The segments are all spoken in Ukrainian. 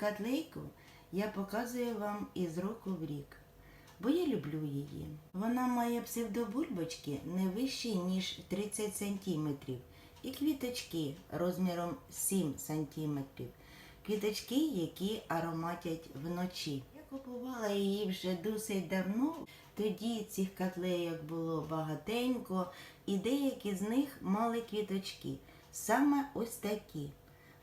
котлейку я показую вам із року в рік, бо я люблю її. Вона має псевдобульбочки не вищі, ніж 30 см, і квіточки розміром 7 см. Квіточки, які ароматять вночі. Я купувала її вже досить давно. Тоді цих котлейок було багатенько, і деякі з них мали квіточки. Саме ось такі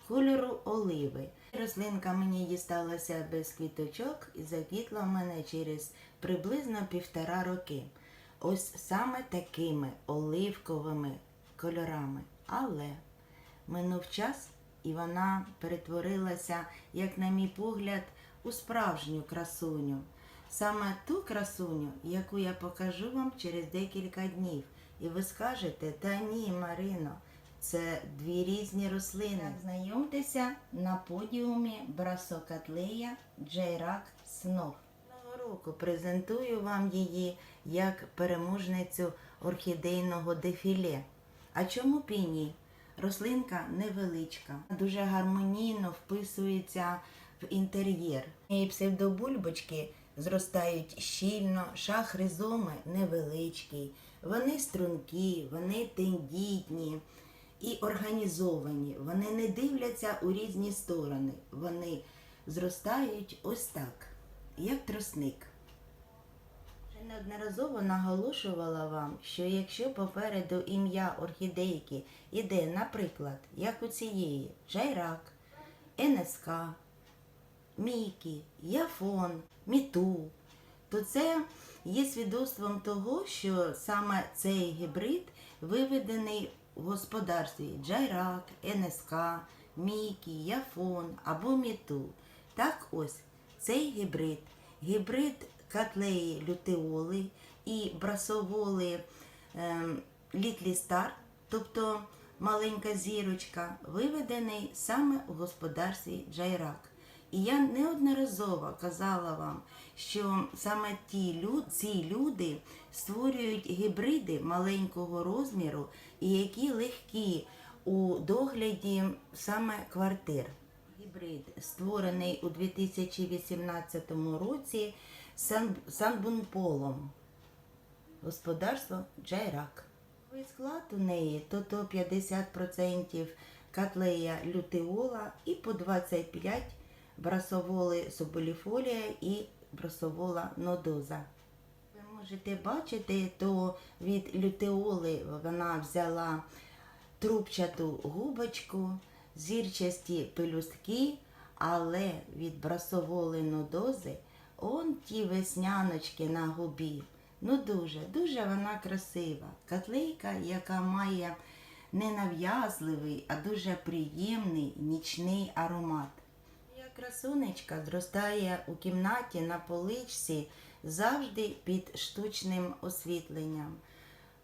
кольору оливи. Рослинка мені дісталася без квіточок і заквітла в мене через приблизно півтора роки. Ось саме такими оливковими кольорами. Але минув час, і вона перетворилася, як на мій погляд, у справжню красуню. Саме ту красуню, яку я покажу вам через декілька днів. І ви скажете, та ні, Марино, це дві різні рослини. Так, знайомтеся на подіумі брасокатлея Джейрак Снов. Цього року презентую вам її як переможницю орхідейного дефіле. А чому б і ні? Рослинка невеличка, дуже гармонійно вписується в інтер'єр. Її псевдобульбочки зростають щільно, шах ризоми невеличкий, вони стрункі, вони тендітні і організовані. Вони не дивляться у різні сторони. Вони зростають ось так, як тросник. Вже неодноразово наголошувала вам, що якщо попереду ім'я орхідейки іде, наприклад, як у цієї Жайрак, НСК, Мікі, Яфон, Міту, то це є свідоцтвом того, що саме цей гібрид виведений в господарстві Джайрак, НСК, Мікі, Яфон або Міту. Так ось цей гібрид, гібрид котлеї лютеоли і брасоволи ем, Літлі Стар, тобто маленька зірочка, виведений саме в господарстві Джайрак. І я неодноразово казала вам, що саме ті люд, ці люди створюють гібриди маленького розміру і які легкі у догляді саме квартир. Гібрид створений у 2018 році Сан, Санбунполом. Господарство Джайрак. Склад у неї то то 50% котлея лютеола і по 25% брасоволи соболіфолія і брасовола нодоза. Ви можете бачити, то від лютеоли вона взяла трубчату губочку, зірчасті пелюстки, але від брасоволи нодози он ті весняночки на губі. Ну дуже, дуже вона красива. Котлейка, яка має не нав'язливий, а дуже приємний нічний аромат. Красунечка зростає у кімнаті на поличці завжди під штучним освітленням.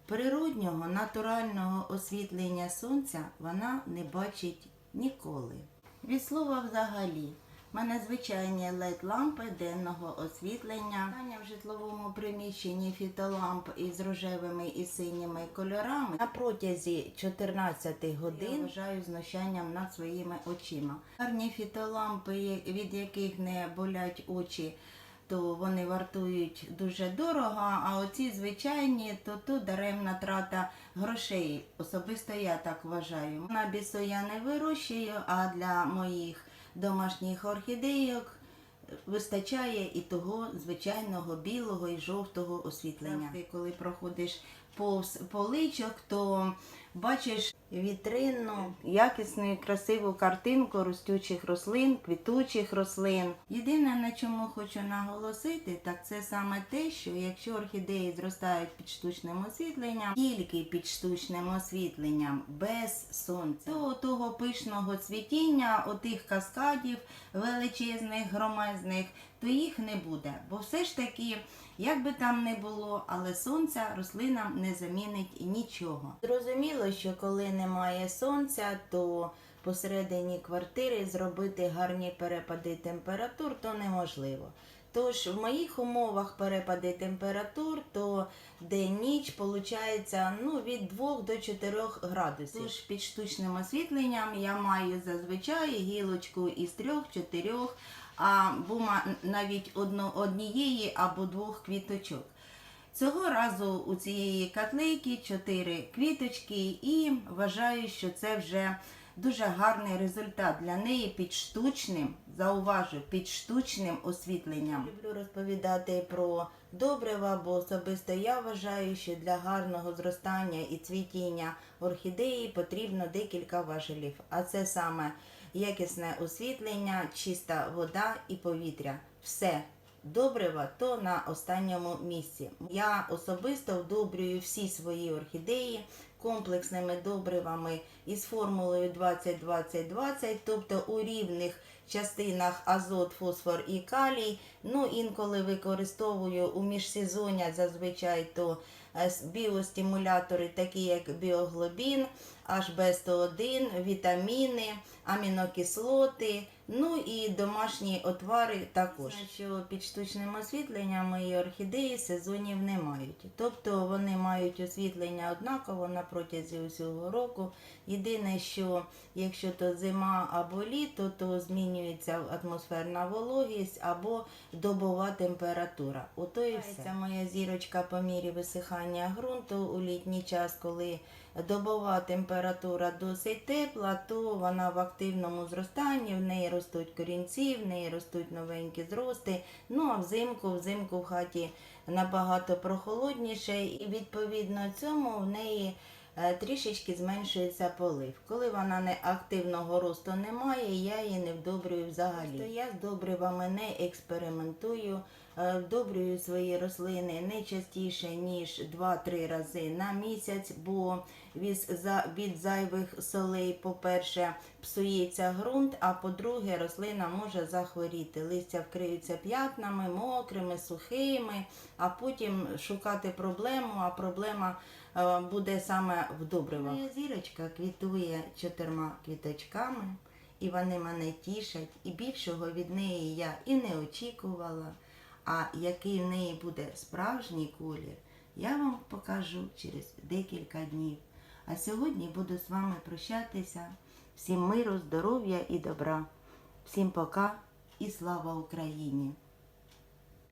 Природнього, натурального освітлення сонця вона не бачить ніколи. Від слова взагалі. У мене звичайні led лампи денного освітлення. Питання в житловому приміщенні фітоламп із рожевими і синіми кольорами на протязі 14 годин я вважаю знущанням над своїми очима. Гарні фітолампи, від яких не болять очі, то вони вартують дуже дорого, а оці звичайні, то тут даремна трата грошей. Особисто я так вважаю. На бісу я не вирощую, а для моїх домашніх орхідейок вистачає і того звичайного білого і жовтого освітлення. Коли проходиш повз поличок, то бачиш вітринну, якісну і красиву картинку ростючих рослин, квітучих рослин. Єдине, на чому хочу наголосити, так це саме те, що якщо орхідеї зростають під штучним освітленням, тільки під штучним освітленням, без сонця, то того пишного цвітіння, отих каскадів величезних, громезних, то їх не буде. Бо все ж таки, як би там не було, але сонця рослинам не замінить нічого. Зрозуміло, що коли немає сонця, то посередині квартири зробити гарні перепади температур то неможливо. Тож в моїх умовах перепади температур, то день-ніч виходить ну, від 2 до 4 градусів. Тож під штучним освітленням я маю зазвичай гілочку із 3-4, а бума навіть однієї або двох квіточок. Цього разу у цієї котлейки 4 квіточки, і вважаю, що це вже дуже гарний результат для неї під штучним, зауважу, під штучним освітленням. Люблю розповідати про добрива, бо особисто я вважаю, що для гарного зростання і цвітіння орхідеї потрібно декілька важелів. А це саме якісне освітлення, чиста вода і повітря. Все добрива то на останньому місці. Я особисто вдобрюю всі свої орхідеї комплексними добривами із формулою 20-20-20, тобто у рівних частинах азот, фосфор і калій. Ну, інколи використовую у міжсезоння зазвичай то е, біостимулятори, такі як біоглобін, HB101, вітаміни, амінокислоти, ну і домашні отвари також. Що під штучним освітленням мої орхідеї сезонів не мають. Тобто вони мають освітлення однаково на протязі усього року. Єдине, що якщо то зима або літо, то змінюється атмосферна вологість або добова температура. Ото і все. Це моя зірочка по мірі висихання ґрунту у літній час, коли добова температура досить тепла, то вона в активному зростанні, в неї ростуть корінці, в неї ростуть новенькі зрости. Ну а взимку, взимку в хаті набагато прохолодніше, і відповідно цьому в неї е, трішечки зменшується полив. Коли вона не активного росту немає, я її не вдобрюю взагалі. Просто я з добривами не експериментую. Е, Вдобрюю свої рослини не частіше, ніж 2-3 рази на місяць, бо від, за, від зайвих солей, по-перше, псується ґрунт, а по-друге, рослина може захворіти. Листя вкриються п'ятнами, мокрими, сухими, а потім шукати проблему, а проблема е, буде саме в добривах. Зірочка квітує чотирма квіточками, і вони мене тішать, і більшого від неї я і не очікувала. А який в неї буде справжній колір, я вам покажу через декілька днів. А сьогодні буду з вами прощатися. Всім миру, здоров'я і добра. Всім пока і слава Україні!